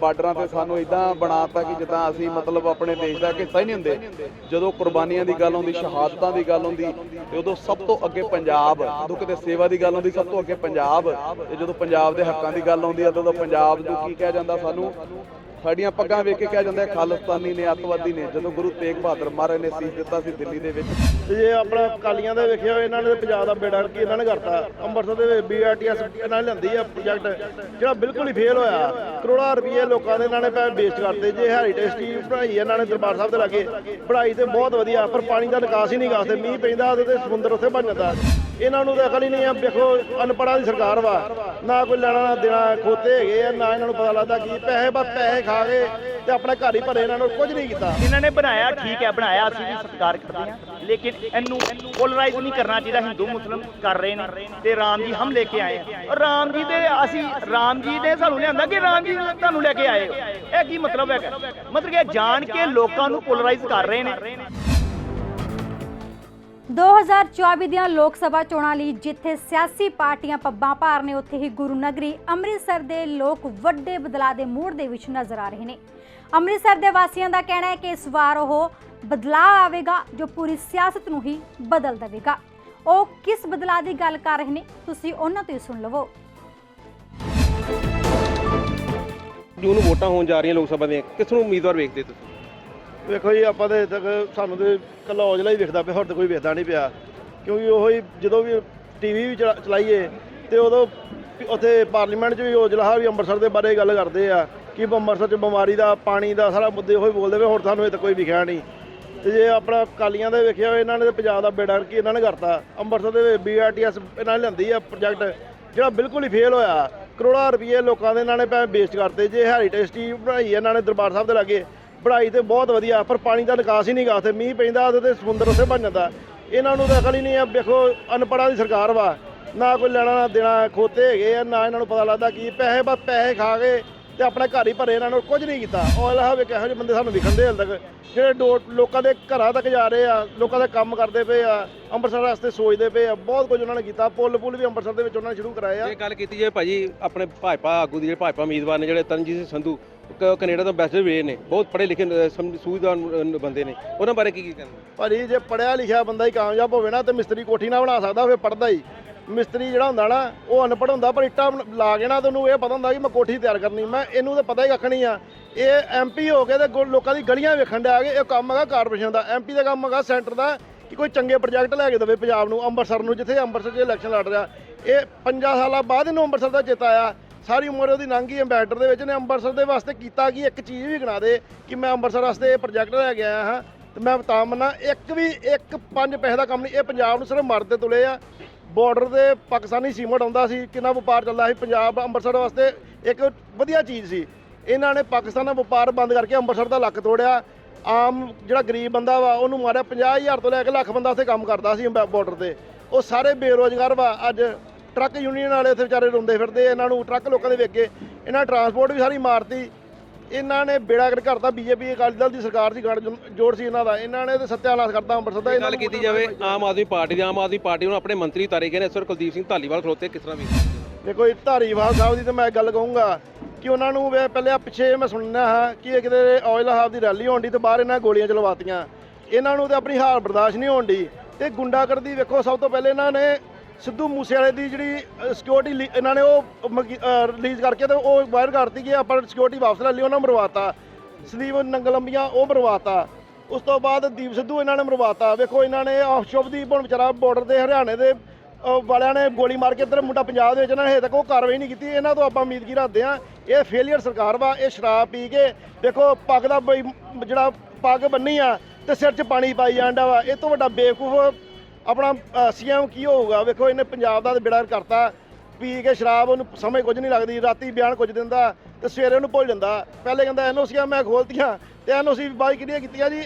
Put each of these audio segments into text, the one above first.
ਬਾਰਡਰਾਂ ਤੇ ਸਾਨੂੰ ਇਦਾਂ ਬਣਾਤਾ ਕਿ ਜਿੱਦਾਂ ਅਸੀਂ ਮਤਲਬ ਆਪਣੇ ਦੇਸ਼ ਦਾ ਹਿੱਸਾ ਹੀ ਨਹੀਂ ਹੁੰਦੇ। ਜਦੋਂ ਕੁਰਬਾਨੀਆਂ ਦੀ ਗੱਲ ਹੁੰਦੀ ਸ਼ਹਾਦਤਾਂ ਦੀ ਗੱਲ ਹੁੰਦੀ ਤੇ ਉਦੋਂ ਸਭ ਤੋਂ ਅੱਗੇ ਪੰਜਾਬ ਜਦੋਂ ਕਿਤੇ ਸੇਵਾ ਦੀ ਗੱਲ ਆਉਂਦੀ, ਸਭ ਤੋਂ ਅੱਗੇ ਪੰਜਾਬ। ਤੇ ਜਦੋਂ ਪੰਜਾਬ ਦੇ ਹੱਕਾਂ ਦੀ ਗੱਲ ਆਉਂਦੀ ਹੈ, ਤਾਂ ਪੰਜਾਬ ਨੂੰ ਕੀ ਕਿਹਾ ਜਾਂਦਾ ਸਾਨੂੰ? ਸਾਡੀਆਂ ਪੱਗਾਂ ਵੇਖ ਕੇ ਕਿਹਾ ਜਾਂਦਾ ਹੈ ਖਾਲਿਸਤਾਨੀ ਨੇ, ਅੱਤਵਾਦੀ ਨੇ, ਜਦੋਂ ਗੁਰੂ ਤੇਗ ਬਹਾਦਰ ਮਹਾਰਾਜ ਨੇ ਸੀਸ ਦਿੱਤਾ ਸੀ ਦਿੱਲੀ ਦੇ ਵਿੱਚ। ਤੇ ਜੇ ਆਪਣਾ ਕਾਲੀਆਂ ਦੇ ਵੇਖਿਆ ਹੋਇਆ, ਇਹਨਾਂ ਨੇ ਪੰਜਾਬ ਦਾ ਬੇੜਾ ਕੀ ਇਹਨਾਂ ਨੇ ਕਰਤਾ। ਅੰਮ੍ਰਿਤਸਰ ਦੇ ਵਿੱਚ ਬੀਆਰਟੀਐਸ ਇਹਨਾਂ ਨੇ ਆ ਪ੍ਰੋਜੈਕਟ ਜਿਹੜਾ ਬਿਲਕੁਲ ਹੀ ਫੇਲ ਹੋਇਆ। ਕਰੋੜਾਂ ਰੁਪਏ ਲੋਕਾਂ ਦੇ ਇਹਨਾਂ ਨੇ ਪੈਸੇ ਵੇਸਟ ਕਰਤੇ। ਜੇ ਹੈਰੀਟੇਜ ਟੀਮ ਬਣਾਈ ਇਹਨਾਂ ਨੇ ਦਰਬਾਰ ਸਾਹਿਬ ਦੇ ਲਾਗੇ ਪੜ੍ਹਾਈ ਤੇ ਬਹੁਤ ਵਧੀਆ, ਪਰ ਪਾਣੀ ਦਾ ਨਿਕਾਸ ਹੀ ਨਹੀਂ ਕਰਦੇ ਮੀਂਹ ਪੈਂਦਾ ਉਹਦੇ ਤੇ ਸਮੁੰਦਰ ਉੱਥੇ ਬਣ ਜਾਂਦਾ। ਇਹਨਾਂ ਨੂੰ ਤਾਂ ਅਕਲ ਹੀ ਨਹੀਂ ਆ, ਵੇਖੋ, ਅਨਪੜ੍ਹਾਂ ਦੀ ਸਰਕਾਰ ਵਾ। ਨਾ ਕੋਈ ਲੈਣਾ, ਨਾ ਦੇਣਾ, ਖੋਤੇ ਹੈਗੇ ਆ, ਨਾ ਇਹਨਾਂ ਨੂੰ ਪਤਾ ਲੱਗਦਾ ਕੀ ਪੈਸੇ ਬਸ ਪੈਸੇ ਖਾ ਕੇ ਤੇ ਆਪਣਾ ਘਰ ਹੀ ਭਰੇ ਇਹਨਾਂ ਨੂੰ, ਕੁਝ ਨਹੀਂ ਕੀਤਾ। ਇਹਨਾਂ ਨੇ ਬਣਾਇਆ, ਠੀਕ ਹੈ, ਬਣਾਇਆ, ਅਸੀਂ ਵੀ ਸਤਿਕਾਰ ਕਰਦੇ ਹਾਂ। ਲੇਕਿਨ ਇਹਨੂੰ ਪੋਲਰਾਈਜ਼ ਨਹੀਂ ਕਰਨਾ ਚਾਹੀਦਾ, ਹਿੰਦੂ, ਮੁਸਲਮ ਕਰ ਰਹੇ ਨੇ ਤੇ ਰਾਮ ਜੀ ਹਮ ਲੈ ਕੇ ਆਏ ਔਰ ਰਾਮ ਜੀ ਦੇ ਅਸੀਂ ਰਾਮ ਜੀ ਨੇ ਸਾਨੂੰ ਲਿਆਂਦਾ ਕਿ ਰਾਮ ਜੀ ਤੁਹਾਨੂੰ ਲੈ ਕੇ ਆਏ ਇਹ ਕੀ ਮਤਲਬ ਹੈ ਮਤਲਬ ਕਿ ਜਾਣ ਕੇ ਲੋਕਾਂ ਨੂੰ ਪੋਲਰਾਈਜ਼ ਕਰ ਰਹੇ ਨੇ। 2024 ਦੀਆਂ ਲੋਕ ਸਭਾ ਚੋਣਾਂ ਲਈ ਜਿੱਥੇ ਸਿਆਸੀ ਪਾਰਟੀਆਂ ਪੱਬਾਂ ਭਾਰ ਨੇ ਉੱਥੇ ਹੀ ਗੁਰੂ ਨਗਰੀ ਅੰਮ੍ਰਿਤਸਰ ਦੇ ਲੋਕ ਵੱਡੇ ਬਦਲਾਅ ਦੇ ਮੂਡ ਦੇ ਵਿੱਚ ਨਜ਼ਰ ਆ ਰਹੇ ਨੇ। ਅੰਮ੍ਰਿਤਸਰ ਦੇ ਵਾਸੀਆਂ ਦਾ ਕਹਿਣਾ ਹੈ ਕਿ ਇਸ ਵਾਰ ਉਹ ਬਦਲਾਅ ਆਵੇਗਾ, ਜੋ ਪੂਰੀ ਸਿਆਸਤ ਨੂੰ ਹੀ ਬਦਲ ਦੇਵੇਗਾ। ਉਹ ਕਿਸ ਬਦਲਾਅ ਦੀ ਗੱਲ ਕਰ ਰਹੇ ਨੇ, ਤੁਸੀਂ ਉਹਨਾਂ ਤੋਂ ਹੀ ਸੁਣ ਲਵੋ। ਜੂਨ ਨੂੰ ਵੋਟਾਂ ਹੋਣ ਜਾ ਰਹੀਆਂ ਲੋਕ ਸਭਾ ਦੀਆਂ, ਕਿਸ ਨੂੰ ਉਮੀਦਵਾਰ ਵੇਖਦੇ ਤੁਸੀਂ? ਵੇਖੋ ਜੀ, ਆਪਾਂ ਤੇ ਤੱਕ ਸਾਨੂੰ ਤੇ ਕੱਲਾ ਔਜਲਾ ਹੀ ਵੇਖਦਾ ਪਿਆ, ਹੋਰ ਤਾਂ ਕੋਈ ਵੇਖਦਾ ਨਹੀਂ ਪਿਆ। ਕਿਉਂਕਿ ਉਹ ਹੀ ਜਦੋਂ ਵੀ ਟੀਵੀ ਵੀ ਚਲਾ- ਚਲਾਈਏ ਤੇ ਉਦੋਂ ਉੱਥੇ ਪਾਰਲੀਮੈਂਟ 'ਚ ਵੀ ਔਜਲਾ ਵੀ ਅੰਮ੍ਰਿਤਸਰ ਦੇ ਬਾਰੇ ਗੱਲ ਕਰਦੇ ਆ ਕਿ ਅੰਮ੍ਰਿਤਸਰ 'ਚ ਬਿਮਾਰੀ ਦਾ, ਪਾਣੀ ਦਾ ਸਾਰਾ ਮੁੱਦੇ ਉਹ ਹੀ ਬੋਲਦੇ ਵੇ ਹੋਰ ਸਾਨੂੰ ਇਹ ਤਾਂ ਕੋਈ ਵਿਖਿਆ ਨਹੀਂ। ਤੇ ਜੇ ਆਪਣਾ ਕਾਲੀਆਂ ਦੇ ਵੇਖਿਆ ਹੋਇਆ ਇਹਨਾਂ ਨੇ ਤਾਂ ਪੰਜਾਬ ਦਾ ਬੇੜਾ ਕੀ ਇਹਨਾਂ ਨੇ ਕਰਤਾ। ਅੰਮ੍ਰਿਤਸਰ ਦੇ ਵਿੱਚ ਬੀਆਰਟੀਐਸ ਇਹਨਾਂ ਨੇ ਲਿਆਂਦੀ ਆ ਪ੍ਰੋਜੈਕਟ ਜਿਹੜਾ ਬਿਲਕੁਲ ਹੀ ਫੇਲ ਹੋਇਆ। ਕਰੋੜਾਂ ਰੁਪਏ ਲੋਕਾਂ ਦੇ ਇਹਨਾਂ ਨੇ ਪੈਸੇ ਵੇਸਟ ਕਰਤੇ, ਜੇ ਹੈਰੀਟੇਜ ਟੀਮ ਬਣਾਈ ਇਹਨਾਂ ਨੇ ਦਰਬਾਰ ਸਾਹਿਬ ਦੇ ਲਾਗੇ ਪੜ੍ਹਾਈ ਤੇ ਬਹੁਤ ਵਧੀਆ, ਪਰ ਪਾਣੀ ਦਾ ਨਿਕਾਸ ਹੀ ਨਹੀਂ ਗਾ ਉੱਥੇ, ਮੀਂਹ ਪੈਂਦਾ ਉਹਦੇ ਤੇ ਸਮੁੰਦਰ ਉੱਥੇ ਬਣ ਜਾਂਦਾ। ਇਹਨਾਂ ਨੂੰ ਤਾਂ ਅਕਲ ਹੀ ਨਹੀਂ ਆ, ਵੇਖੋ, ਅਨਪੜ੍ਹਾਂ ਦੀ ਸਰਕਾਰ ਵਾ, ਨਾ ਕੋਈ ਲੈਣਾ, ਨਾ ਦੇਣਾ, ਖੋਤੇ ਹੈਗੇ ਆ, ਨਾ ਇਹਨਾਂ ਨੂੰ ਪਤਾ ਲੱਗਦਾ ਕੀ ਪੈਸੇ, ਬਸ ਪੈਸੇ ਖਾ ਕੇ ਤੇ ਆਪਣਾ ਘਰ ਹੀ ਭਰੇ, ਇਹਨਾਂ ਨੂੰ ਕੁਝ ਨਹੀਂ ਕੀਤਾ। ਉਹ ਲਹਾ ਵੇ ਕਿਹੋ ਜਿਹੇ ਬੰਦੇ ਸਾਨੂੰ ਵਿਖਣ ਦੇ ਹਾਲ ਤੱਕ। ਜਿਹੜੇ ਡੋ- ਲੋਕਾਂ ਦੇ ਘਰਾਂ ਤੱਕ ਜਾ ਰਹੇ ਆ, ਲੋਕਾਂ ਦੇ ਕੰਮ ਕਰਦੇ ਪਏ ਆ, ਅੰਮ੍ਰਿਤਸਰ ਵਾਸਤੇ ਸੋਚਦੇ ਪਏ ਆ, ਬਹੁਤ ਕੁਝ ਉਹਨਾਂ ਨੇ ਕੀਤਾ। ਪੁੱਲ ਪੁੱਲ ਵੀ ਅੰਮ੍ਰਿਤਸਰ ਦੇ ਵਿੱਚ ਉਹਨਾਂ ਨੇ ਸ਼ੁਰੂ ਕਰਾਏ ਆ। ਗੱਲ ਕੀਤੀ ਜਾਏ ਭਾਜੀ, ਆਪਣੇ ਭਾਜਪਾ ਆਗੂ ਦੀ, ਜਿਹੜੇ ਭਾਜਪਾ ਉਮੀਦਵਾਰ ਨੇ, ਜਿਹੜੇ ਤਰਨਜੀਤ ਸਿੰਘ ਸੰਧੂ ਕ- ਕੈਨੇਡਾ ਤੋਂ ਐਂਬੈਸਡਰ ਵੇ ਨੇ ਬਹੁਤ ਪੜ੍ਹੇ ਲਿਖੇ ਅ, ਸਮਝ ਸੂਝਵਾਨ ਅ, ਬੰਦੇ ਨੇ। ਉਹਨਾਂ ਬਾਰੇ ਕੀ ਕੀ ਕਹਿਣਾ? ਭਾਜੀ ਜੇ ਪੜਿਆ ਲਿਖਿਆ ਬੰਦਾ ਹੀ ਕਾਮਯਾਬ ਹੋਵੇ ਨਾ ਤੇ ਮਿਸਤਰੀ ਕੋਠੀ ਨਾ ਬਣਾ ਸਕਦਾ ਫਿਰ ਪੜਦਾ ਹੀ। ਮਿਸਤਰੀ ਜਿਹੜਾ ਹੁੰਦਾ ਨਾ ਉਹ ਅਨਪੜ੍ਹ ਹੁੰਦਾ ਪਰ ਇੱਟਾਂ ਬਣ- ਲਾ ਕੇ ਨਾ ਤੈਨੂੰ ਇਹ ਪਤਾ ਹੁੰਦਾ ਕਿ ਮੈਂ ਕੋਠੀ ਤਿਆਰ ਕਰਨੀ। ਮੈਂ ਇਹਨੂੰ ਤਾਂ ਪਤਾ ਹੀ ਕੱਖ ਨਹੀਂ ਆ। ਇਹ ਐਮਪੀ ਹੋ ਕੇ ਤੇ ਗੁ- ਲੋਕਾਂ ਦੀ ਗਲੀਆਂ ਵੇਖਣ ਡਿਆ ਕਿ ਇਹ ਕੰਮ ਹੈਗਾ ਕਾਰਪੋਰੇਸ਼ਨ ਦਾ। ਐਮਪੀ ਦਾ ਕੰਮ ਹੈਗਾ ਸੈਂਟਰ ਦਾ ਕਿ ਕੋਈ ਚੰਗੇ ਪ੍ਰੋਜੈਕਟ ਲੈ ਕੇ ਦੇਵੇ ਪੰਜਾਬ ਨੂੰ ਅੰਮ੍ਰਿਤਸਰ ਨੂੰ ਜਿੱਥੇ ਅੰਮ੍ਰਿਤਸਰ 'ਚ ਇਲੈਕਸ਼ਨ ਲੜ ਰਿਹਾ। ਇਹ 50 ਸਾਲਾਂ ਬਾਅਦ ਇਹਨੂੰ ਅੰਮ੍ਰਿਤਸਰ ਦਾ ਚੇਤਾ ਆਇਆ। ਸਾਰੀ ਉਮਰ ਉਹਦੀ ਲੰਘ ਗਈ ਅੰਬੈਸਡਰ ਦੇ ਵਿੱਚ ਨੇ, ਅੰਮ੍ਰਿਤਸਰ ਦੇ ਵਾਸਤੇ ਕੀਤਾ ਕੀ, ਇੱਕ ਚੀਜ਼ ਵੀ ਗਿਣਾ ਦੇ ਕਿ ਮੈਂ ਅੰਮ੍ਰਿਤਸਰ ਵਾਸਤੇ ਇਹ ਪ੍ਰੋਜੈਕਟ ਲੈ ਕੇ ਆਇਆ ਹਾਂ ਤੇ ਮੈਂ ਤਾਂ ਮੰਨਾ ਇੱਕ ਵੀ, ਇੱਕ ਪੰਜ ਪੈਸੇ ਦਾ ਕੰਮ ਨਹੀਂ, ਇਹ ਪੰਜਾਬ ਨੂੰ ਸਿਰਫ ਮਰਦੇ ਤੁਲੇ ਆ। ਬਾਰਡਰ ਦੇ ਪਾਕਿਸਤਾਨੀ ਸੀਮਟ ਆਉਂਦਾ ਸੀ, ਕਿੰਨਾ ਵਪਾਰ ਚੱਲਦਾ ਸੀ, ਪੰਜਾਬ, ਅੰਮ੍ਰਿਤਸਰ ਵਾਸਤੇ ਇੱਕ ਵਧੀਆ ਚੀਜ਼ ਸੀ। ਇਹਨਾਂ ਨੇ ਪਾਕਿਸਤਾਨ ਨਾਲ ਵਪਾਰ ਬੰਦ ਕਰਕੇ ਅੰਮ੍ਰਿਤਸਰ ਦਾ ਲੱਕ ਤੋੜਿਆ। ਆਮ ਜਿਹੜਾ ਗਰੀਬ ਬੰਦਾ ਵਾ, ਉਹਨੂੰ ਮਾਰਿਆ 50000 ਤੋਂ ਲੈ ਕੇ ਲੱਖ ਬੰਦਾ ਉੱਥੇ ਕੰਮ ਕਰਦਾ ਸੀ ਬਾਰਡਰ ਤੇ। ਉਹ ਸਾਰੇ ਬੇਰੋਜ਼ਗਾਰ ਵਾ, ਅੱਜ ਟਰੱਕ ਯੂਨੀਅਨ ਵਾਲੇ ਉੱਥੇ ਵਿਚਾਰੇ ਰੋਂਦੇ ਫਿਰਦੇ ਇਹਨਾਂ ਨੂੰ ਟਰੱਕ ਲੋਕਾਂ ਦੇ ਵੇਗੇ ਇਹਨਾਂ ਟਰਾਂਸਪੋਰਟ ਵੀ ਸਾਰੀ ਮਾਰਤੀ। ਇਹਨਾਂ ਨੇ ਬੇੜਾ ਕਰ ਕਰਤਾ ਬੀਜੇਪੀ ਅਕਾਲੀ ਦਲ ਦੀ ਸਰਕਾਰ ਦੀ ਗੜ ਜੋੜ ਸੀ ਇਹਨਾਂ ਦਾ। ਇਹਨਾਂ ਨੇ ਤੇ ਸੱਤਿਆਨਾਸ਼ ਕਰਤਾ ਅੰਮ੍ਰਿਤਸਰ ਦਾ। ਗੱਲ ਕੀਤੀ ਜਾਵੇ ਆਮ ਆਦਮੀ ਪਾਰਟੀ ਦੀ ਆਮ ਆਦਮੀ ਪਾਰਟੀ ਨੂੰ ਆਪਣੇ ਮੰਤਰੀ ਤਾਰੇ ਗਏ ਨੇ। ਸਰ ਕੁਲਦੀਪ ਸਿੰਘ ਧਾਲੀਵਾਲ ਖਲੋਤੇ ਕਿਸ ਤਰ੍ਹਾਂ ਵੀ ਦੇਖੋ ਇਹ ਧਾਰੀਵਾਲ ਸਾਹਿਬ ਦੀ ਤਾਂ ਮੈਂ ਗੱਲ ਕਹੂੰਗਾ ਕਿ ਉਹਨਾਂ ਨੂੰ ਪਹਿਲੇ ਆ ਪਿੱਛੇ ਮੈਂ ਸੁਣਨਾ ਹਾਂ ਕਿ ਇਹ ਕਿਤੇ ਔਜਲਾ ਸਾਹਿਬ ਦੀ ਰੈਲੀ ਹੋਣ ਦੀ ਤੇ ਬਾਹਰ ਇਹਨਾਂ ਗੋਲੀਆਂ ਚਲਵਾਤੀਆਂ ਇਹਨਾਂ ਨੂੰ ਤੇ ਆਪਣੀ ਹਾਰ ਬਰਦਾਸ਼ਤ ਨਹੀਂ ਹੋਣ ਦੀ ਤੇ ਗੁੰਡਾਗਰਦੀ ਵੇਖੋ ਸਭ ਤੋਂ ਪਹਿਲੇ ਇਹਨਾਂ ਨੇ ਸਿੱਧੂ ਮੂਸੇਵਾਲੇ ਦੀ ਜਿਹੜੀ ਸਿਕਿਉਰਿਟੀ ਇਹਨਾਂ ਨੇ ਉਹ ਰਿਲੀਜ਼ ਕਰਕੇ ਤੇ ਉਹ ਵਾਇਰ ਕਰਤੀ ਕਿ ਆਪਾਂ ਸਿਕਿਉਰਿਟੀ ਵਾਪਸ ਲੈ ਲਈ ਉਹਨਾਂ ਮਰਵਾਤਾ। ਸੰਦੀਪ ਨੰਗਲੰਬੀਆਂ, ਉਹ ਮਰਵਾਤਾ। ਉਸ ਤੋਂ ਬਾਅਦ ਦੀਪ ਸਿੱਧੂ ਇਹਨਾਂ ਨੇ ਮਰਵਾਤਾ। ਵੇਖੋ, ਇਹਨਾਂ ਨੇ ਆਹ ਸ਼ੁਭਦੀਪ ਹੁਣ ਵਿਚਾਰਾ ਬਾਰਡਰ ਦੇ ਹਰਿਆਣੇ ਦੇ ਵਾਲਿਆਂ ਨੇ ਗੋਲੀ ਮਾਰ ਕੇ ਇੱਧਰ ਮੁੰਡਾ ਪੰਜਾਬ ਦੇ ਵਿੱਚ ਇਹਨਾਂ ਨੇ ਹਜੇ ਤੱਕ ਉਹ ਕਾਰਵਾਈ ਨਹੀਂ ਕੀਤੀ। ਇਹਨਾਂ ਤੋਂ ਆਪਾਂ ਉਮੀਦ ਕੀ ਰੱਖਦੇ ਆ ਇਹ ਫੇਲੀਅਰ ਸਰਕਾਰ ਵਾ, ਇਹ ਸ਼ਰਾਬ ਪੀ ਕੇ, ਦੇਖੋ, ਪੱਗ ਦਾ ਬਈ, ਜਿਹੜਾ ਪੱਗ ਬੰਨੀ ਆ, ਤੇ ਸਿਰ 'ਚ ਪਾਣੀ ਪਾਈ ਜਾਂਦਾ ਵਾ। ਇਹ ਤੋਂ ਵੱਡਾ ਬੇਵਕੂਫ ਆਪਣਾ ਸੀਐਮ ਕੀ ਹੋਊਗਾ? ਵੇਖੋ ਇਹਨੇ ਪੰਜਾਬ ਦਾ ਬੇੜਾ ਕਰਤਾ। ਪੀ ਕੇ ਸ਼ਰਾਬ ਉਹਨੂੰ ਸਮਝ ਕੁਝ ਨਹੀਂ ਲੱਗਦੀ ਰਾਤੀ ਬਿਆਨ ਕੁਝ ਦਿੰਦਾ ਤੇ ਸਵੇਰੇ ਉਹਨੂੰ ਭੁੱਲ ਜਾਂਦਾ। ਪਹਿਲੇ ਕਹਿੰਦਾ ਐਨਓਸੀਆਂ ਮੈਂ ਖੋਲਤੀਆਂ ਤੇ ਐਨਓਸੀ ਬਾਈ ਕਿਹੜੀਆਂ ਕੀਤੀਆਂ ਜੀ?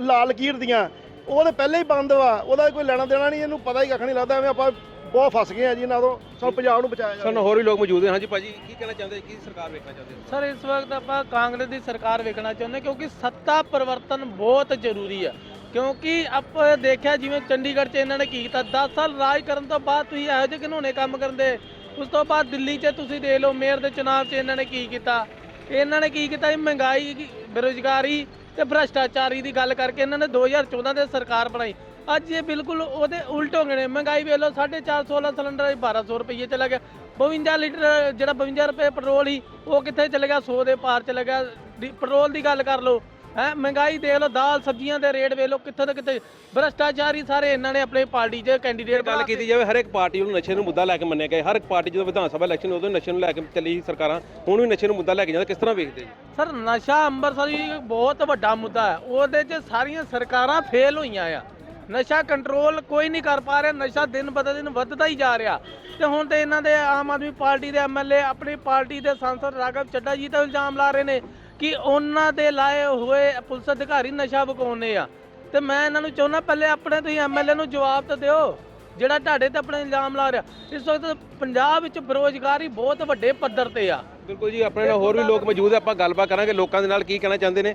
ਲਾਲ ਲਕੀਰ ਦੀਆਂ। ਉਹ ਤੇ ਪਹਿਲੇ ਹੀ ਬੰਦ ਵਾ ਉਹਦਾ ਕੋਈ ਲੈਣਾ ਦੇਣਾ ਨਹੀਂ ਇਹਨੂੰ ਪਤਾ ਹੀ ਕੱਖ ਨਹੀਂ ਲੱਗਦਾ ਐਵੇਂ ਆਪਾਂ ਬਹੁਤ ਫਸ ਗਏ ਆ ਜੀ ਇਹਨਾਂ ਤੋਂ। ਸਭ ਪੰਜਾਬ ਨੂੰ ਬਚਾਇਆ ਜਾਵੇ ਸਾਨੂੰ ਹੋਰ ਵੀ ਲੋਕ ਮੌਜੂਦ ਨੇ। ਹਾਂਜੀ ਭਾਜੀ ਕੀ ਕਹਿਣਾ ਚਾਹੁੰਦੇ ਕੀ ਸਰਕਾਰ ਵੇਖਣਾ ਚਾਹੁੰਦੇ ਹੋ? ਸਰ ਇਸ ਵਕਤ ਆਪਾਂ ਕਾਂਗਰਸ ਦੀ ਸਰਕਾਰ ਵੇਖਣਾ ਚਾਹੁੰਦੇ ਕਿਉਂਕਿ ਸੱਤਾ ਪਰਿਵਰਤਨ ਬਹੁਤ ਜ਼ਰੂਰੀ ਆ। ਕਿਉਂਕਿ ਆਪਾਂ ਦੇਖਿਆ ਜਿਵੇਂ ਚੰਡੀਗੜ੍ਹ 'ਚ ਇਹਨਾਂ ਨੇ ਕੀ ਕੀਤਾ 10 ਸਾਲ ਰਾਜ ਕਰਨ ਤੋਂ ਬਾਅਦ ਤੁਸੀਂ ਇਹੋ ਜਿਹੇ ਘਿਨੌਣੇ ਕੰਮ ਕਰਦੇ। ਉਸ ਤੋਂ ਬਾਅਦ ਦਿੱਲੀ 'ਚ ਤੁਸੀਂ ਦੇਖ ਲਓ, ਮੇਅਰ ਦੇ ਚੁਣਾਵ 'ਚ ਇਹਨਾਂ ਨੇ ਕੀ ਕੀਤਾ। ਇਹਨਾਂ ਨੇ ਕੀ ਕੀਤਾ ਮਹਿੰਗਾਈ ਕੀ- ਬੇਰੁਜ਼ਗਾਰੀ ਤੇ ਭ੍ਰਸ਼ਟਾਚਾਰੀ ਦੀ ਗੱਲ ਕਰਕੇ ਇਹਨਾਂ ਨੇ 2014 ਦੇ ਸਰਕਾਰ ਬਣਾਈ। ਅੱਜ ਇਹ ਬਿਲਕੁਲ ਉਹਦੇ ਉਲਟ ਹੋ ਗਏ ਨੇ। ਮਹਿੰਗਾਈ ਵੇਖ ਲਓ 450 ਵਾਲਾ ਸਿਲੰਡਰ 1200 ਰੁਪਏ ਚਲਾ ਗਿਆ। 52 ਲੀਟਰ ਜਿਹੜਾ 52 ਰੁਪਏ ਪੈਟਰੋਲ ਹੀ ਉਹ ਕਿੱਥੇ ਚਲੇ ਗਿਆ? 100 ਦੇ ਪਾਰ ਚਲੇ ਗਿਆ। ਡੀ- ਪੈਟਰੋਲ ਦੀ ਗੱਲ ਕਰ ਲਓ ਹੈ? ਮਹਿੰਗਾਈ ਦੇਖ ਲਓ ਦਾਲ ਸਬਜ਼ੀਆਂ ਦੇ ਰੇਟ ਵੇਖ ਲਓ ਕਿੱਥੇ ਤੋਂ ਕਿੱਥੇ ਭ੍ਰਸ਼ਟਾਚਾਰੀ ਸਾਰੇ ਇਹਨਾਂ ਨੇ ਆਪਣੇ ਪਾਰਟੀ 'ਚ ਕੈਂਡੀਡੇਟ ਗੱਲ ਕੀਤੀ ਜਾਵੇ ਹਰ ਇੱਕ ਪਾਰਟੀ ਨੂੰ ਨਸ਼ੇ ਨੂੰ ਮੁੱਦਾ ਲੈ ਕੇ ਮੰਨਿਆ ਗਿਆ। ਹਰ ਇੱਕ ਪਾਰਟੀ ਜਦੋਂ ਵਿਧਾਨ ਸਭਾ ਇਲੈਕਸ਼ਨ ਉਦੋਂ ਨਸ਼ੇ ਨੂੰ ਲੈ ਕੇ ਚੱਲੀ ਸੀ ਸਰਕਾਰਾਂ। ਹੁਣ ਵੀ ਨਸ਼ੇ ਨੂੰ ਮੁੱਦਾ ਲੈ ਕੇ ਜਾਂਦਾ ਕਿਸ ਤਰ੍ਹਾਂ ਵੇਖਦੇ ਜੀ? ਸਰ ਨਸ਼ਾ ਅੰਮ੍ਰਿਤਸਰ ਇੱਕ ਬਹੁਤ ਵੱਡਾ ਮੁੱਦਾ ਹੈ। ਉਹਦੇ 'ਚ ਸਾਰੀਆਂ ਸਰਕਾਰਾਂ ਫੇਲ ਹੋਈਆਂ ਆ। ਨਸ਼ਾ ਕੰਟਰੋਲ ਕੋਈ ਨਹੀਂ ਕਰ ਪਾ ਰਿਹਾ ਨਸ਼ਾ ਦਿਨ ਬਦ ਦਿਨ ਵੱਧਦਾ ਹੀ ਜਾ ਰਿਹਾ। ਤੇ ਹੁਣ ਤੇ ਇਹਨਾਂ ਦੇ ਆਮ ਆਦਮੀ ਪਾਰਟੀ ਦੇ ਐਮਐਲਏ ਆਪਣੀ ਪਾਰਟੀ ਦੇ ਸੰਸਦ ਰਾਘਵ ਚੱਡਾ ਜੀ ਤੇ ਇਲਜ਼ਾਮ ਲਾ ਰਹੇ ਨੇ। ਕਿ ਉਹਨਾਂ ਦੇ ਲਾਏ ਹੋਏ ਪੁਲਿਸ ਅਧਿਕਾਰੀ ਨਸ਼ਾ ਵਿਕਾਉਂਦੇ ਆ। ਤੇ ਮੈਂ ਇਹਨਾਂ ਨੂੰ ਚਾਹੁੰਦਾ ਪਹਿਲੇ ਆਪਣੇ ਤੁਸੀਂ ਐਮਐਲਏ ਨੂੰ ਜਵਾਬ ਤਾਂ ਦਿਓ ਜਿਹੜਾ ਤੁਹਾਡੇ ਤੇ ਆਪਣੇ ਇਲਜ਼ਾਮ ਲਾ ਰਿਹਾ। ਇਸ ਵਕਤ ਪੰਜਾਬ ਵਿੱਚ ਬੇਰੁਜ਼ਗਾਰੀ ਬਹੁਤ ਵੱਡੇ ਪੱਧਰ ਤੇ ਆ। ਬਿਲਕੁਲ ਜੀ ਆਪਣੇ ਨਾਲ ਹੋਰ ਵੀ ਲੋਕ ਮੌਜੂਦ ਆ ਆਪਾਂ ਗੱਲਬਾਤ ਕਰਾਂਗੇ ਲੋਕਾਂ ਦੇ ਨਾਲ ਕੀ ਕਹਿਣਾ ਚਾਹੁੰਦੇ ਨੇ।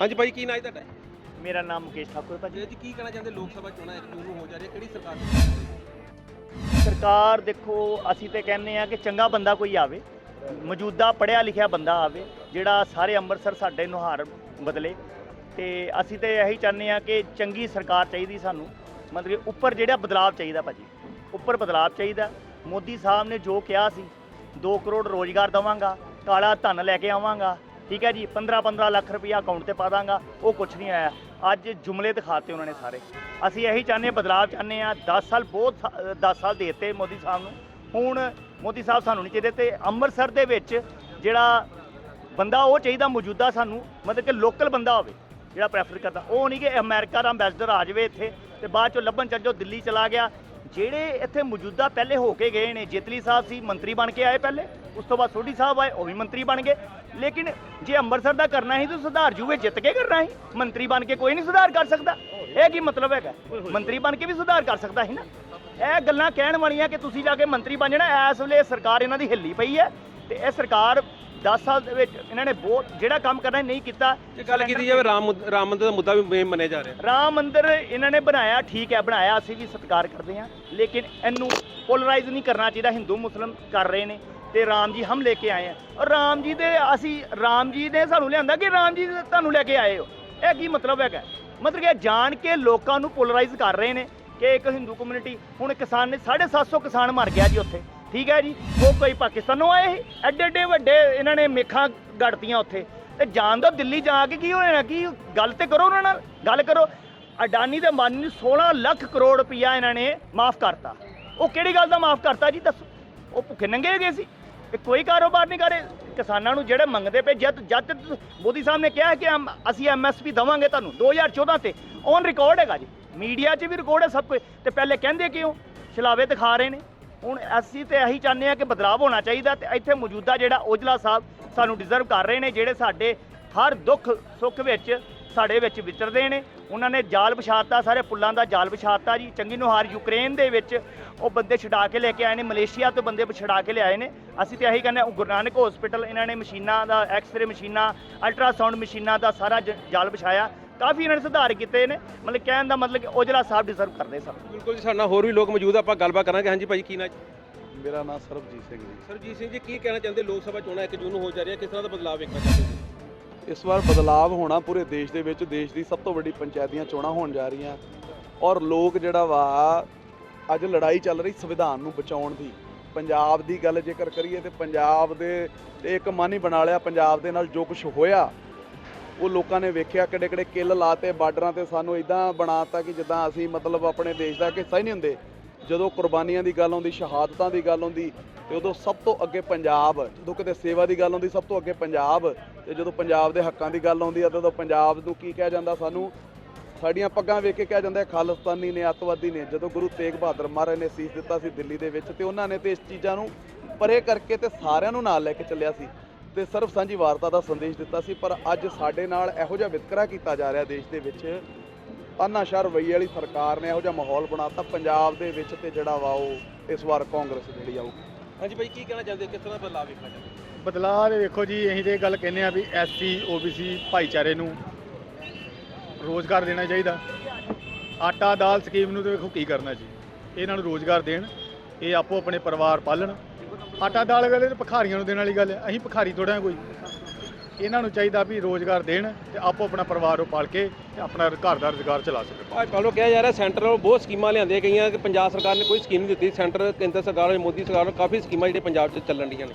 ਹਾਂਜੀ ਭਾਈ ਕੀ ਨਾਂ ਹੈ ਤੁਹਾਡਾ? ਮੇਰਾ ਨਾਮ ਮੁਕੇਸ਼ ਠਾਕੁਰ ਭਾਜੀ। ਜੀ ਕੀ ਕਹਿਣਾ ਚਾਹੁੰਦੇ ਲੋਕ ਸਭਾ ਚੋਣਾਂ ਇੱਕ ਜੂਨ ਨੂੰ ਹੋ ਜਾ ਰਹੀ ਹੈ ਕਿਹੜੀ ਸਰਕਾਰ? ਸਰਕਾਰ ਦੇਖੋ ਅਸੀਂ ਤੇ ਕਹਿੰਦੇ ਆ ਕਿ ਚੰਗਾ ਬੰਦਾ ਕੋਈ ਆਵੇ। ਮੌਜੂਦਾ ਪੜਿਆ ਲਿਖਿਆ ਬੰਦਾ ਆਵੇ, ਜਿਹੜਾ ਸਾਰੇ ਅੰਮ੍ਰਿਤਸਰ ਸਾਡੇ ਨੁਹਾਰ ਬਦਲੇ। ਤੇ ਅਸੀਂ ਤੇ ਇਹੀ ਚਾਹੁੰਦੇ ਆ ਕਿ ਚੰਗੀ ਸਰਕਾਰ ਚਾਹੀਦੀ ਸਾਨੂੰ। ਮਤਲਬ ਕਿ ਉੱਪਰ ਜਿਹੜਾ ਬਦਲਾਅ ਚਾਹੀਦਾ ਭਾਜੀ, ਉੱਪਰ ਬਦਲਾਅ ਚਾਹੀਦਾ। ਮੋਦੀ ਸਾਹਿਬ ਨੇ ਜੋ ਕਿਹਾ ਸੀ 2 ਕਰੋੜ ਰੋਜ਼ਗਾਰ ਦਵਾਂਗਾ, ਕਾਲਾ ਧਨ ਲੈ ਕੇ ਆਵਾਂਗਾ, ਠੀਕ ਹੈ ਜੀ 15 15 ਲੱਖ ਰੁਪਇਆ ਅਕਾਊਂਟ ਤੇ ਪਾ ਦਾਂਗਾ, ਉਹ ਕੁਝ ਨਹੀਂ ਆਇਆ। ਅੱਜ ਜੁਮਲੇ ਦਿਖਾਤੇ ਉਹਨਾਂ ਨੇ ਸਾਰੇ। ਅਸੀਂ ਇਹੀ ਚਾਹੁੰਦੇ ਹਾਂ ਬਦਲਾਅ ਚਾਹੁੰਦੇ ਆ 10 ਸਾਲ ਬਹੁਤ 10 ਸਾਲ ਦੇ ਦਿੱਤੇ ਮੋਦੀ ਸਾਹਿਬ ਨੂੰ। ਹੁਣ ਮੋਦੀ ਸਾਹਿਬ ਸਾਨੂੰ ਨਹੀਂ ਚਾਹੀਦੇ ਤੇ ਅੰਮ੍ਰਿਤਸਰ ਦੇ ਵਿੱਚ ਜਿਹੜਾ ਬੰਦਾ ਉਹ ਚਾਹੀਦਾ ਮੌਜੂਦਾ ਸਾਨੂੰ ਮਤਲਬ ਕਿ ਲੋਕਲ ਬੰਦਾ ਹੋਵੇ ਜਿਹੜਾ ਪ੍ਰੈਫਰ ਕਰਦਾ। ਉਹ ਨਹੀਂ ਕਿ ਅਮਰੀਕਾ ਦਾ ਐਮਬੈਸਡਰ ਆ ਜਾਵੇ ਇੱਥੇ ਤੇ ਬਾਅਦ ਚੋਂ ਲੱਭਣ ਚੱਲ ਜਾਓ ਦਿੱਲੀ ਚਲਾ ਗਿਆ। ਜਿਹੜੇ ਇੱਥੇ ਮੌਜੂਦਾ ਪਹਿਲੇ ਹੋ ਕੇ ਗਏ ਨੇ ਜੇਤਲੀ ਸਾਹਿਬ ਸੀ ਮੰਤਰੀ ਬਣ ਕੇ ਆਏ ਪਹਿਲੇ ਉਸ ਤੋਂ ਬਾਅਦ ਸੋਢੀ ਸਾਹਿਬ ਆਏ ਉਹ ਵੀ ਮੰਤਰੀ ਬਣ ਗਏ। ਲੇਕਿਨ ਜੇ ਅੰਮ੍ਰਿਤਸਰ ਦਾ ਕਰਨਾ ਸੀ ਤਾਂ ਸੁਧਾਰ ਜੂਵੇ ਜਿੱਤ ਕੇ ਕਰਨਾ ਸੀ। ਮੰਤਰੀ ਬਣ ਕੇ ਕੋਈ ਨਹੀਂ ਸੁਧਾਰ ਕਰ ਸਕਦਾ। ਇਹ ਕੀ ਮਤਲਬ ਹੈਗਾ? ਮੰਤਰੀ ਬਣ ਕੇ ਵੀ ਸੁਧਾਰ ਕਰ ਸਕਦਾ ਸੀ ਨਾ। ਇਹ ਗੱਲਾਂ ਕਹਿਣ ਵਾਲੀਆਂ ਕਿ ਤੁਸੀਂ ਜਾ ਕੇ ਮੰਤਰੀ ਬਣ ਜਾਣਾ। ਇਸ ਵੇਲੇ ਸਰਕਾਰ ਇਹਨਾਂ ਦੀ ਹਿੱਲੀ ਪਈ ਹੈ ਤੇ ਇਹ ਸਰਕਾਰ 10 ਸਾਲ ਦੇ ਵਿੱਚ ਇਹਨਾਂ ਨੇ ਬਹੁਤ ਜਿਹੜਾ ਕੰਮ ਕਰਨਾ ਨਹੀਂ ਕੀਤਾ। ਜੇ ਗੱਲ ਕੀਤੀ ਜਾਵੇ ਰਾਮ ਰਾਮ ਮੰਦਿਰ ਦਾ ਮੁੱਦਾ ਵੀ ਮੇਨ ਮੰਨਿਆ ਜਾ ਰਿਹਾ। ਰਾਮ ਮੰਦਿਰ ਇਹਨਾਂ ਨੇ ਬਣਾਇਆ ਠੀਕ ਹੈ ਬਣਾਇਆ ਅਸੀਂ ਵੀ ਸਤਿਕਾਰ ਕਰਦੇ ਹਾਂ। ਲੇਕਿਨ ਇਹਨੂੰ ਪੋਲਰਾਈਜ਼ ਨਹੀਂ ਕਰਨਾ ਚਾਹੀਦਾ ਹਿੰਦੂ ਮੁਸਲਮ ਕਰ ਰਹੇ ਨੇ ਤੇ ਰਾਮ ਜੀ ਹਮ ਲੈ ਕੇ ਆਏ ਆ ਔਰ ਰਾਮ ਜੀ ਦੇ ਅਸੀਂ ਰਾਮ ਜੀ ਨੇ ਸਾਨੂੰ ਲਿਆਂਦਾ ਕਿ ਰਾਮ ਜੀ ਤੁਹਾਨੂੰ ਲੈ ਕੇ ਆਏ ਹੋ। ਇਹ ਕੀ ਮਤਲਬ ਹੈਗਾ? ਮਤਲਬ ਕਿ ਜਾਣ ਕੇ ਲੋਕਾਂ ਨੂੰ ਪੋਲਰਾਈਜ਼ ਕਰ ਰਹੇ ਨੇ। ਕਿ ਇੱਕ ਹਿੰਦੂ ਕਮਿਊਨਿਟੀ ਹੁਣ ਕਿਸਾਨ ਨੇ 750 ਕਿਸਾਨ ਮਰ ਗਿਆ ਜੀ ਉੱਥੇ। ਠੀਕ ਹੈ ਜੀ? ਉਹ ਕੋਈ ਪਾਕਿਸਤਾਨੋਂ ਆਏ ਸੀ। ਐਡੇ ਐਡੇ ਵੱਡੇ ਇਹਨਾਂ ਨੇ ਮੇਖਾਂ ਗੜਤੀਆਂ ਉੱਥੇ। ਤੇ ਜਾਣ ਦੋ ਦਿੱਲੀ ਜਾ ਕੇ ਕੀ ਹੋਣਾ ਕੀ ਗੱਲ ਤੇ ਕਰੋ ਉਹਨਾਂ ਨਾਲ? ਗੱਲ ਕਰੋ। ਅਡਾਨੀ ਤੇ ਅੰਬਾਨੀ ਨੂੰ 16 ਲੱਖ ਕਰੋੜ ਰੁਪਇਆ ਇਹਨਾਂ ਨੇ ਮਾਫ ਕਰਤਾ। ਉਹ ਕਿਹੜੀ ਗੱਲ ਦਾ ਮਾਫ ਕਰਤਾ ਜੀ? ਦੱਸੋ। ਉਹ ਭੁੱਖੇ ਨੰਗੇ ਗਏ ਸੀ। ਇਹ ਕੋਈ ਕਾਰੋਬਾਰ ਨਹੀਂ ਕਰੇ ਕਿਸਾਨਾਂ ਨੂੰ ਜਿਹੜੇ ਮੰਗਦੇ ਪਏ, ਜਦ ਜਦ ਮੋਦੀ ਸਾਹਿਬ ਨੇ ਕਿਹਾ ਕਿ ਹਮ- ਅਸੀਂ ਐਮਐਸਪੀ ਦਵਾਂਗੇ ਤੁਹਾਨੂੰ 2014 ਤੇ ਔਨ ਰਿਕਾਰਡ ਹੈਗਾ ਜੀ। ਮੀਡੀਆ 'ਚ ਵੀ ਰਿਕਾਰਡ ਹੈ ਸਭ ਕੁਝ ਤੇ ਪਹਿਲੇ ਕਹਿੰਦੇ ਕਿਉਂ? ਛਲਾਵੇ ਦਿਖਾ ਰਹੇ ਨੇ। ਹੁਣ ਅਸੀਂ ਤੇ ਇਹੀ ਚਾਹੁੰਦੇ ਆ ਕਿ ਬਦਲਾਅ ਹੋਣਾ ਚਾਹੀਦਾ ਤੇ ਇੱਥੇ ਮੌਜੂਦਾ ਜਿਹੜਾ ਔਜਲਾ ਸਾਹਿਬ ਸਾਨੂੰ ਡਿਜ਼ਰਵ ਕਰ ਰਹੇ ਨੇ, ਜਿਹੜੇ ਸਾਡੇ ਹਰ ਦੁੱਖ ਸੁੱਖ ਵਿੱਚ ਸਾਡੇ ਵਿੱਚ ਵਿਚਰਦੇ ਨੇ। ਉਹਨਾਂ ਨੇ ਜਾਲ ਵਿਛਾਤਾ ਸਾਰੇ ਪੁੱਲਾਂ ਦਾ ਜਾਲ ਵਿਛਾਤਾ ਜੀ। ਚੰਗੀ ਨੁਹਾਰ ਯੂਕਰੇਨ ਦੇ ਵਿੱਚ ਉਹ ਬੰਦੇ ਛੁਡਾ ਕੇ ਲੈ ਕੇ ਆਏ ਨੇ ਮਲੇਸ਼ੀਆ ਤੋਂ ਬੰਦੇ ਛੁਡਾ ਕੇ ਲਿਆਏ ਨੇ। ਅਸੀਂ ਤੇ ਇਹੀ ਕਹਿੰਦੇ ਹਾਂ, ਗੁਰੂ ਨਾਨਕ ਹਸਪੀਟਲ ਇਹਨਾਂ ਨੇ ਮਸ਼ੀਨਾਂ ਦਾ ਐਕਸ-ਰੇ ਮਸ਼ੀਨਾਂ ਅਲਟਰਾਸਾਊਂਡ ਮਸ਼ੀਨਾਂ ਦਾ ਸਾਰਾ ਜ- ਜਾਲ ਵਿਛਾਇਆ। ਕਾਫੀ ਇਹਨਾਂ ਨੇ ਸੁਧਾਰ ਕੀਤੇ ਨੇ। ਮਤਲਬ ਕਹਿਣ ਦਾ ਮਤਲਬ ਕਿ ਔਜਲਾ ਸਾਹਿਬ ਡਿਜ਼ਰਵ ਕਰਦੇ ਸਨ। ਬਿਲਕੁਲ ਜੀ ਸਾਡੇ ਨਾਲ ਹੋਰ ਵੀ ਲੋਕ ਮੌਜੂਦ ਆਪਾਂ ਗੱਲਬਾਤ ਕਰਾਂਗੇ। ਹਾਂਜੀ ਭਾਈ ਕੀ ਨਾਂ? ਮੇਰਾ ਨਾਮ ਸਰਬਜੀਤ ਸਿੰਘ ਜੀ। ਸਰਜੀਤ ਸਿੰਘ ਜੀ ਕੀ ਕਹਿਣਾ ਚਾਹੁੰਦੇ? ਲੋਕ ਸਭਾ ਚੋਣਾਂ ਇੱਕ ਜੂਨ ਨੂੰ ਹੋ ਜਾ ਰਹੀ ਹੈ ਕਿਸ ਤਰ੍ਹਾਂ ਦਾ ਬਦਲਾਅ ਵੇਖਣਾ ਚਾਹੁੰਦੇ ਇਸ ਵਾਰ ਬਦਲਾਵ ਹੋਣਾ ਪੂਰੇ ਦੇਸ਼ ਦੇ ਵਿੱਚ, ਦੇਸ਼ ਦੀ ਸਭ ਤੋਂ ਵੱਡੀ ਪੰਚਾਇਤੀਆਂ ਚੋਣਾਂ ਹੋਣ ਜਾ ਰਹੀਆਂ ਔਰ ਲੋਕ ਜਿਹੜਾ ਵਾ, ਅੱਜ ਲੜਾਈ ਚੱਲ ਰਹੀ ਸੰਵਿਧਾਨ ਨੂੰ ਬਚਾਉਣ ਦੀ। ਪੰਜਾਬ ਦੀ ਗੱਲ ਜੇਕਰ ਕਰੀਏ ਤੇ ਪੰਜਾਬ ਦੇ ਇੱਕ ਮਨ ਹੀ ਬਣਾ ਲਿਆ, ਪੰਜਾਬ ਦੇ ਨਾਲ ਜੋ ਕੁਝ ਹੋਇਆ, ਉਹ ਲੋਕਾਂ ਨੇ ਵੇਖਿਆ ਕਿਹੜੇ ਕਿਹੜੇ ਕਿੱਲ ਲਾਤੇ ਬਾਰਡਰਾਂ ਤੇ ਸਾਨੂੰ ਇਦਾਂ ਬਣਾਤਾ ਕਿ ਜਿੱਦਾਂ ਅਸੀਂ ਮਤਲਬ ਆਪਣੇ ਦੇਸ਼ ਦਾ ਇੱਕ ਹਿੱਸਾ ਹੀ ਨਹੀਂ ਹੁੰਦੇ। ਜਦੋਂ ਕੁਰਬਾਨੀਆਂ ਦੀ ਗੱਲ ਆਉਂਦੀ, ਸ਼ਹਾਦਤਾਂ ਦੀ ਗੱਲ ਆਉਂਦੀ, ਤੇ ਉਦੋਂ ਸਭ ਤੋਂ ਅੱਗੇ ਪੰਜਾਬ, ਜਦੋਂ ਕਿਤੇ ਸੇਵਾ ਦੀ ਗੱਲ ਆਉਂਦੀ, ਸਭ ਤੋਂ ਅੱਗੇ ਪੰਜਾਬ। ਤੇ ਜਦੋਂ ਪੰਜਾਬ ਦੇ ਹੱਕਾਂ ਦੀ ਗੱਲ ਆਉਂਦੀ ਆ, ਤੇ ਉਦੋਂ ਪੰਜਾਬ ਨੂੰ ਕੀ ਕਿਹਾ ਜਾਂਦਾ? ਸਾਨੂੰ ਸਾਡੀਆਂ ਪੱਗਾਂ ਵੇਖ ਕੇ ਕਿਹਾ ਜਾਂਦਾ ਖਾਲਿਸਤਾਨੀ ਨੇ, ਅੱਤਵਾਦੀ ਨੇ, ਜਦੋਂ ਗੁਰੂ ਤੇਗ ਬਹਾਦਰ ਮਹਾਰਾਜ ਨੇ ਸੀਸ ਦਿੱਤਾ ਸੀ ਦਿੱਲੀ ਦੇ ਵਿੱਚ, ਤੇ ਉਹਨਾਂ ਨੇ ਤੇ ਇਸ ਚੀਜ਼ਾਂ ਨੂੰ ਪਰੇ ਕਰਕੇ ਤੇ ਸਾਰਿਆਂ ਨੂੰ ਨਾਲ ਲੈ ਕੇ ਚੱਲਿਆ ਸੀ ਤੇ ਸਰਬ ਸਾਂਝੀ ਵਾਰਤਾ ਦਾ ਸੰਦੇਸ਼ ਦਿੱਤਾ ਸੀ, ਪਰ ਅੱਜ ਸਾਡੇ ਨਾਲ ਇਹੋ ਜਿਹਾ ਵਿਤਕਰਾ ਕੀਤਾ ਜਾ ਰਿਹਾ ਦੇਸ਼ ਦੇ ਵਿੱਚ। ਤਾਨਾਸ਼ਾਹ ਰਵੱਈਏ ਵਾਲੀ ਸਰਕਾਰ ਨੇ ਇਹੋ ਜਿਹਾ ਮਾਹੌਲ ਬਣਾਤਾ, ਪੰਜਾਬ ਦੇ ਵਿੱਚ ਤੇ ਜਿਹੜਾ ਵਾ ਉਹ ਇਸ ਵਾਰ ਕਾਂਗਰਸ ਜਿਹੜੀ ਆਊ ਹਾਂਜੀ ਭਾਈ ਕੀ ਕਹਿਣਾ ਚਾਹੁੰਦੇ ਕਿਸ ਤਰ੍ਹਾਂ ਦਾ ਬਦਲਾਅ ਵੇਖਣਾ ਚਾਹੁੰਦੇ ਬਦਲਾਅ ਦੇ ਵੇਖੋ ਜੀ, ਅਸੀਂ ਤੇ ਇਹ ਗੱਲ ਕਹਿੰਦੇ ਆ ਵੀ ਐਸਸੀ ਓਬੀਸੀ ਭਾਈਚਾਰੇ ਨੂੰ ਰੋਜ਼ਗਾਰ ਦੇਣਾ ਚਾਹੀਦਾ। ਆਟਾ ਦਾਲ ਸਕੀਮ ਨੂੰ ਤੇ ਵੇਖੋ ਕੀ ਕਰਨਾ ਜੀ। ਇਹਨਾਂ ਨੂੰ ਰੋਜ਼ਗਾਰ ਦੇਣ, ਇਹ ਆਪੋ ਆਪਣੇ ਪਰਿਵਾਰ ਪਾਲਣ। ਆਟਾ ਦਾਲ ਵੇਲੇ ਤੇ ਭਿਖਾਰੀਆਂ ਨੂੰ ਦੇਣ ਵਾਲੀ ਗੱਲ ਹੈ, ਅਸੀਂ ਭਿਖਾਰੀ ਥੋੜਾ ਕੋਈ। ਇਹਨਾਂ ਨੂੰ ਚਾਹੀਦਾ ਵੀ ਰੋਜ਼ਗਾਰ ਦੇਣ ਤੇ ਆਪੋ ਆਪਣਾ ਪਰਿਵਾਰ ਉਹ ਪਾਲ ਕੇ ਤੇ ਆਪਣਾ ਘਰ ਦਾ ਰੋਜ਼ਗਾਰ ਚਲਾ ਸਕਣ। ਭਾਜਪਾ ਵੱਲੋਂ ਕਿਹਾ ਜਾ ਰਿਹਾ ਸੈਂਟਰ ਵੱਲੋਂ ਬਹੁਤ ਸਕੀਮਾਂ ਲਿਆਂਦੀਆਂ ਗਈਆਂ ਕਿ ਪੰਜਾਬ ਸਰਕਾਰ ਨੇ ਕੋਈ ਸਕੀਮ ਨਹੀਂ ਦਿੱਤੀ। ਸੈਂਟਰ, ਕੇਂਦਰ ਸਰਕਾਰ ਨੇ ਮੋਦੀ ਸਰਕਾਰ ਨੇ ਕਾਫੀ ਸਕੀਮਾਂ ਜਿਹੜੇ ਪੰਜਾਬ 'ਚ ਚੱਲਣ ਡੀਆਂ ਨੇ।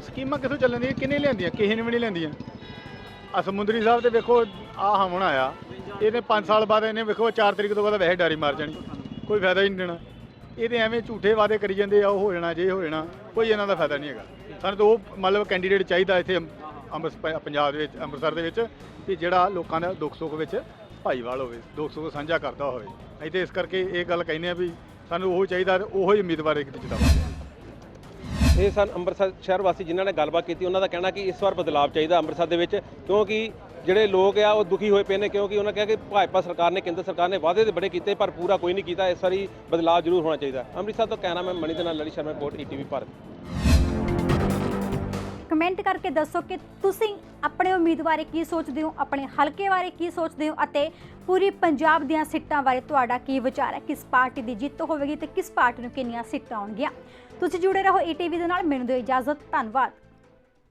ਸਕੀਮਾਂ ਕਿੱਥੋਂ ਚੱਲਣ ਦੀਆਂ ਕਿੰਨੇ ਲਿਆਂਦੀਆਂ, ਕਿਸੇ ਨੇ ਵੀ ਨਹੀਂ ਲਿਆਂਦੀਆਂ। ਆ ਸਮੁੰਦਰੀ ਸਾਹਿਬ ਤੇ ਵੇਖੋ ਆ ਹਮਣ ਆਇਆ। ਇਹਨੇ 5 ਸਾਲ ਬਾਅਦ ਇਹਨੇ ਵੇਖੋ 4 ਤਰੀਕ ਤੋਂ ਬਾਅਦ ਵੈਸੇ ਡਾਰੀ ਮਾਰ ਜਾਣੀ। ਕੋਈ ਫਾਇਦਾ ਹੀ ਨਹੀਂ ਦੇਣਾ। ਇਹਦੇ ਐਵੇਂ ਝੂਠੇ ਵਾਅਦੇ ਕਰੀ ਜਾਂਦੇ ਆ, ਉਹ ਹੋ ਜਾਣਾ, ਜੇ ਹੋ ਜਾਣਾ, ਕੋਈ ਇਹਨਾਂ ਦਾ ਫਾਇਦਾ ਨਹੀਂ ਹੈਗਾ। ਸਾਨੂੰ ਤਾਂ ਉਹ ਮਤਲਬ ਕੈਂਡੀਡੇਟ ਚਾਹੀਦਾ ਇੱਥੇ ਅੰਮ੍ਰਿਤ ਪੰਜਾਬ ਦੇ ਵਿੱਚ, ਅੰਮ੍ਰਿਤਸਰ ਦੇ ਵਿੱਚ ਕਿ ਜਿਹੜਾ ਲੋਕਾਂ ਦਾ ਦੁੱਖ ਸੁੱਖ ਵਿੱਚ ਭਾਈਵਾਲ ਹੋਵੇ, ਦੁੱਖ ਸੁੱਖ ਸਾਂਝਾ ਕਰਦਾ ਹੋਵੇ। ਅਸੀਂ ਤੇ ਇਸ ਕਰਕੇ ਇਹ ਗੱਲ ਕਹਿੰਦੇ ਆ ਵੀ ਸਾਨੂੰ ਉਹ ਚਾਹੀਦਾ ਤੇ ਉਹੋ ਹੀ ਉਮੀਦਵਾਰ ਇੱਕ ਜਿਤਾਵਾਂਗੇ ਇਹ ਸਨ ਅੰਮ੍ਰਿਤਸਰ ਸ਼ਹਿਰ ਵਾਸੀ ਜਿਨ੍ਹਾਂ ਨੇ ਗੱਲਬਾਤ ਕੀਤੀ, ਉਹਨਾਂ ਦਾ ਕਹਿਣਾ ਕਿ ਇਸ ਵਾਰ ਬਦਲਾਅ ਚਾਹੀਦਾ ਅੰਮ੍ਰਿਤਸਰ ਦੇ ਵਿੱਚ, ਕਿਉਂਕਿ ਜਿਹੜੇ ਲੋਕ ਆ ਉਹ ਦੁਖੀ ਹੋਏ ਪਏ ਨੇ, ਕਿਉਂਕਿ ਉਹਨਾਂ ਕਿਹਾ ਕਿ ਭਾਜਪਾ ਸਰਕਾਰ ਨੇ, ਕੇਂਦਰ ਸਰਕਾਰ ਨੇ ਵਾਅਦੇ ਤੇ ਬੜੇ ਕੀਤੇ, ਪਰ ਪੂਰਾ ਕੋਈ ਨਹੀਂ ਕੀਤਾ, ਇਸ ਵਾਰੀ ਬਦਲਾਅ ਜ਼ਰੂਰ ਹੋਣਾ ਚਾਹੀਦਾ। ਅੰਮ੍ਰਿਤਸਰ ਤੋਂ ਕਹਿਣਾ ਮੈਂ ਮਣੀ ਦੇ ਨਾਲ ਲੜੀ Sharma, report ETV Bharat. Comment ਕਰਕੇ ਦੱਸੋ ਕਿ ਤੁਸੀਂ ਆਪਣੇ ਉਮੀਦਵਾਰ ਬਾਰੇ ਕੀ ਸੋਚਦੇ ਹੋ, ਆਪਣੇ ਹਲਕੇ ਬਾਰੇ ਕੀ ਸੋਚਦੇ ਹੋ ਅਤੇ ਪੂਰੀ ਪੰਜਾਬ ਦੀਆਂ ਸੀਟਾਂ ਬਾਰੇ ਤੁਹਾਡਾ ਕੀ ਵਿਚਾਰ ਹੈ? ਕਿਸ ਪਾਰਟੀ ਦੀ ਜਿੱਤ ਹੋਵੇਗੀ ਤੇ ਕਿਸ ਪਾਰਟੀ ਨੂੰ ਕਿੰਨੀਆਂ ਸੀਟਾਂ ਆਉਣਗੀਆਂ? ਤੁਸੀਂ ਜੁੜੇ ਰਹੋ ਈਟੀਵੀ ਦੇ ਨਾਲ ਮੈਨੂੰ ਦਿਓ ਇਜਾਜ਼ਤ ਧੰਨਵਾਦ।